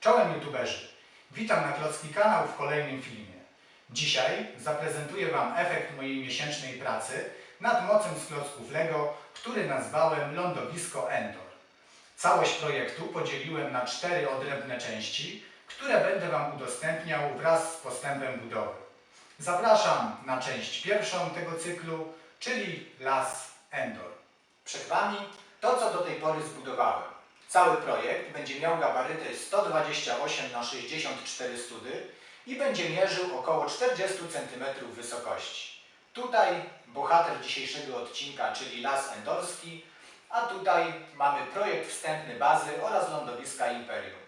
Czołem youtuberzy! Witam na Klocki Kanał w kolejnym filmie. Dzisiaj zaprezentuję Wam efekt mojej miesięcznej pracy nad mocem z klocków Lego, który nazwałem Lądowisko Endor. Całość projektu podzieliłem na cztery odrębne części, które będę Wam udostępniał wraz z postępem budowy. Zapraszam na część pierwszą tego cyklu, czyli Las Endor. Przed Wami to, co do tej pory zbudowałem. Cały projekt będzie miał gabaryty 128 na 64 study i będzie mierzył około 40 cm wysokości. Tutaj bohater dzisiejszego odcinka, czyli Las Endorski, a tutaj mamy projekt wstępny bazy oraz lądowiska Imperium.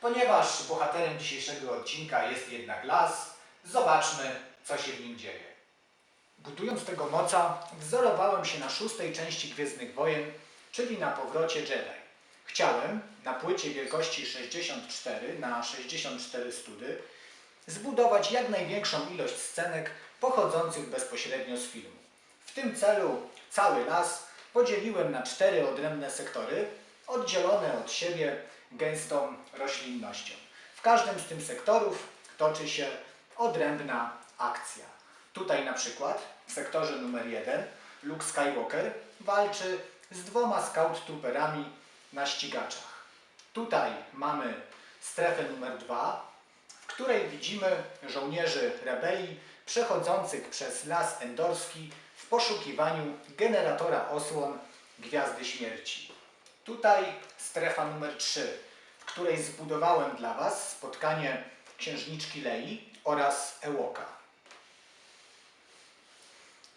Ponieważ bohaterem dzisiejszego odcinka jest jednak las, zobaczmy, co się w nim dzieje. Budując tego moca, wzorowałem się na szóstej części Gwiezdnych Wojen, czyli na powrocie Jedi. Chciałem na płycie wielkości 64 na 64 study zbudować jak największą ilość scenek pochodzących bezpośrednio z filmu. W tym celu cały las podzieliłem na cztery odrębne sektory, oddzielone od siebie gęstą roślinnością. W każdym z tych sektorów toczy się odrębna akcja. Tutaj na przykład w sektorze numer 1 Luke Skywalker walczy z dwoma scout trooperami na ścigaczach. Tutaj mamy strefę numer 2, w której widzimy żołnierzy rebelii przechodzących przez las endorski w poszukiwaniu generatora osłon Gwiazdy Śmierci. Tutaj strefa numer 3, w której zbudowałem dla Was spotkanie księżniczki Lei oraz Ewoka.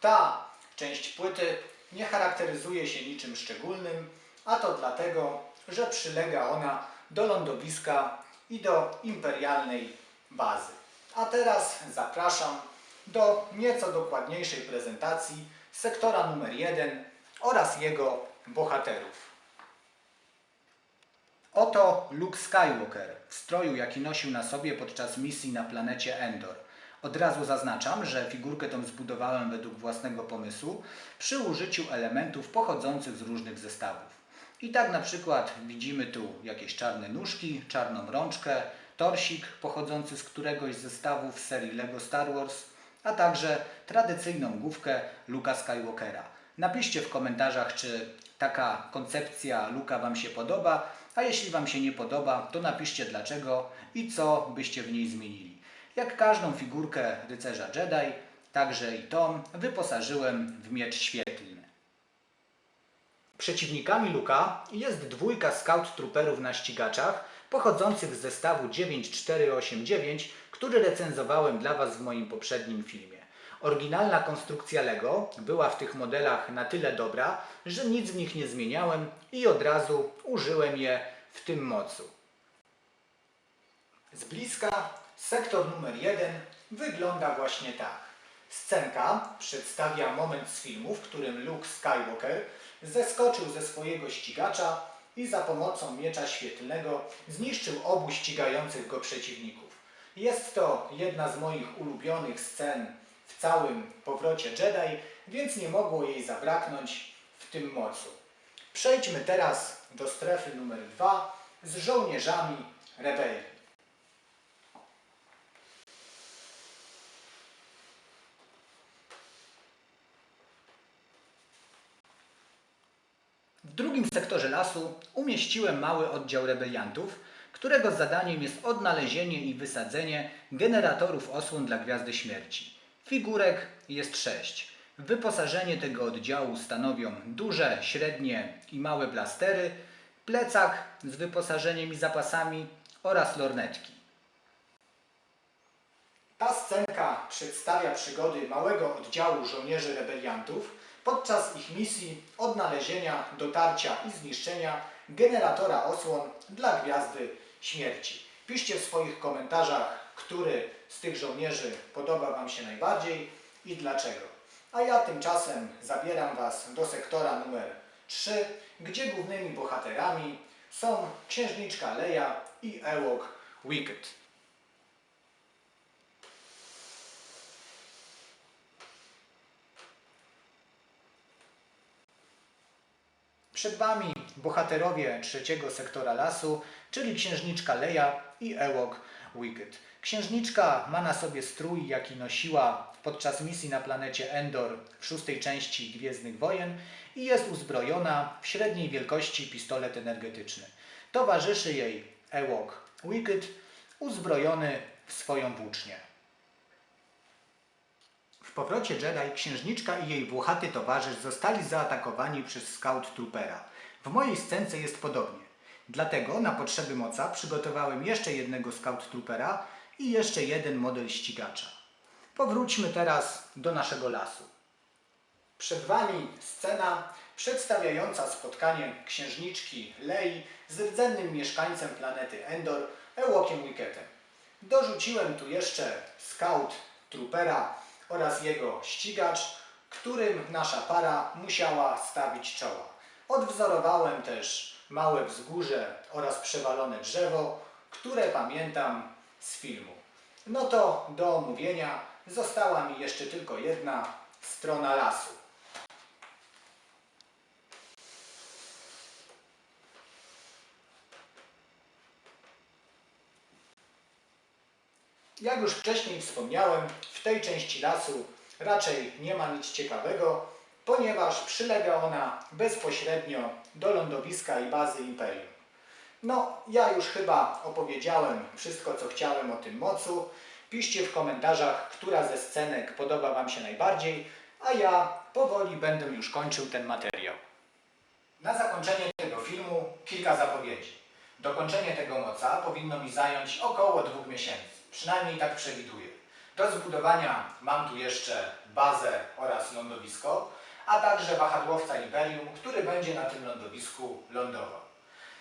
Ta część płyty nie charakteryzuje się niczym szczególnym, a to dlatego, że przylega ona do lądowiska i do imperialnej bazy. A teraz zapraszam do nieco dokładniejszej prezentacji sektora numer 1 oraz jego bohaterów. Oto Luke Skywalker w stroju, jaki nosił na sobie podczas misji na planecie Endor. Od razu zaznaczam, że figurkę tą zbudowałem według własnego pomysłu przy użyciu elementów pochodzących z różnych zestawów. I tak na przykład widzimy tu jakieś czarne nóżki, czarną rączkę, torsik pochodzący z któregoś z zestawów serii LEGO Star Wars, a także tradycyjną główkę Luka Skywalkera. Napiszcie w komentarzach, czy taka koncepcja Luka Wam się podoba, a jeśli Wam się nie podoba, to napiszcie dlaczego i co byście w niej zmienili. Jak każdą figurkę rycerza Jedi, także i tą wyposażyłem w miecz świetlny. Przeciwnikami Luka jest dwójka scout trooperów na ścigaczach pochodzących z zestawu 9489, który recenzowałem dla Was w moim poprzednim filmie. Oryginalna konstrukcja Lego była w tych modelach na tyle dobra, że nic w nich nie zmieniałem i od razu użyłem je w tym mocu. Z bliska sektor numer 1 wygląda właśnie tak. Scenka przedstawia moment z filmu, w którym Luke Skywalker zeskoczył ze swojego ścigacza i za pomocą miecza świetlnego zniszczył obu ścigających go przeciwników. Jest to jedna z moich ulubionych scen w całym powrocie Jedi, więc nie mogło jej zabraknąć w tym mocu. Przejdźmy teraz do strefy numer 2 z żołnierzami rebelii. W drugim sektorze lasu umieściłem mały oddział rebeliantów, którego zadaniem jest odnalezienie i wysadzenie generatorów osłon dla Gwiazdy Śmierci. Figurek jest sześć. Wyposażenie tego oddziału stanowią duże, średnie i małe blastery, plecak z wyposażeniem i zapasami oraz lornetki. Ta scenka przedstawia przygody małego oddziału żołnierzy rebeliantów podczas ich misji odnalezienia, dotarcia i zniszczenia generatora osłon dla Gwiazdy Śmierci. Piszcie w swoich komentarzach, który z tych żołnierzy podoba Wam się najbardziej i dlaczego. A ja tymczasem zabieram Was do sektora numer 3, gdzie głównymi bohaterami są księżniczka Leia i Ewok Wicked. Przed Wami bohaterowie trzeciego sektora lasu, czyli księżniczka Leia i Ewok Wicked. Księżniczka ma na sobie strój, jaki nosiła podczas misji na planecie Endor w szóstej części Gwiezdnych Wojen i jest uzbrojona w średniej wielkości pistolet energetyczny. Towarzyszy jej Ewok Wicked, uzbrojony w swoją włócznię. W powrocie Jedi księżniczka i jej włochaty towarzysz zostali zaatakowani przez Scout Troopera. W mojej scence jest podobnie. Dlatego na potrzeby moca przygotowałem jeszcze jednego Scout Troopera i jeszcze jeden model ścigacza. Powróćmy teraz do naszego lasu. Przed Wami scena przedstawiająca spotkanie księżniczki Lei z rdzennym mieszkańcem planety Endor, Ewokiem Wicketem. Dorzuciłem tu jeszcze scout Troopera oraz jego ścigacz, którym nasza para musiała stawić czoła. Odwzorowałem też małe wzgórze oraz przewalone drzewo, które pamiętam z filmu. No to do omówienia została mi jeszcze tylko jedna strona lasu. Jak już wcześniej wspomniałem, w tej części lasu raczej nie ma nic ciekawego, ponieważ przylega ona bezpośrednio do lądowiska i bazy Imperium. No, ja już chyba opowiedziałem wszystko, co chciałem o tym mocu. Piszcie w komentarzach, która ze scenek podoba Wam się najbardziej, a ja powoli będę już kończył ten materiał. Na zakończenie tego filmu kilka zapowiedzi. Dokończenie tego moca powinno mi zająć około dwóch miesięcy. Przynajmniej tak przewiduję. Do zbudowania mam tu jeszcze bazę oraz lądowisko, a także wahadłowca Imperium, który będzie na tym lądowisku lądował.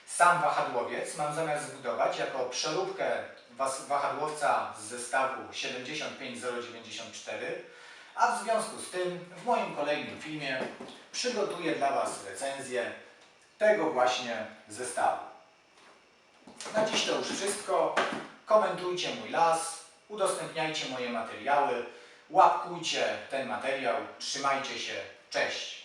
Sam wahadłowiec mam zamiar zbudować jako przeróbkę wahadłowca z zestawu 75094, a w związku z tym w moim kolejnym filmie przygotuję dla Was recenzję tego właśnie zestawu. Na dziś to już wszystko. Komentujcie mój las, udostępniajcie moje materiały, łapkujcie ten materiał, trzymajcie się, cześć!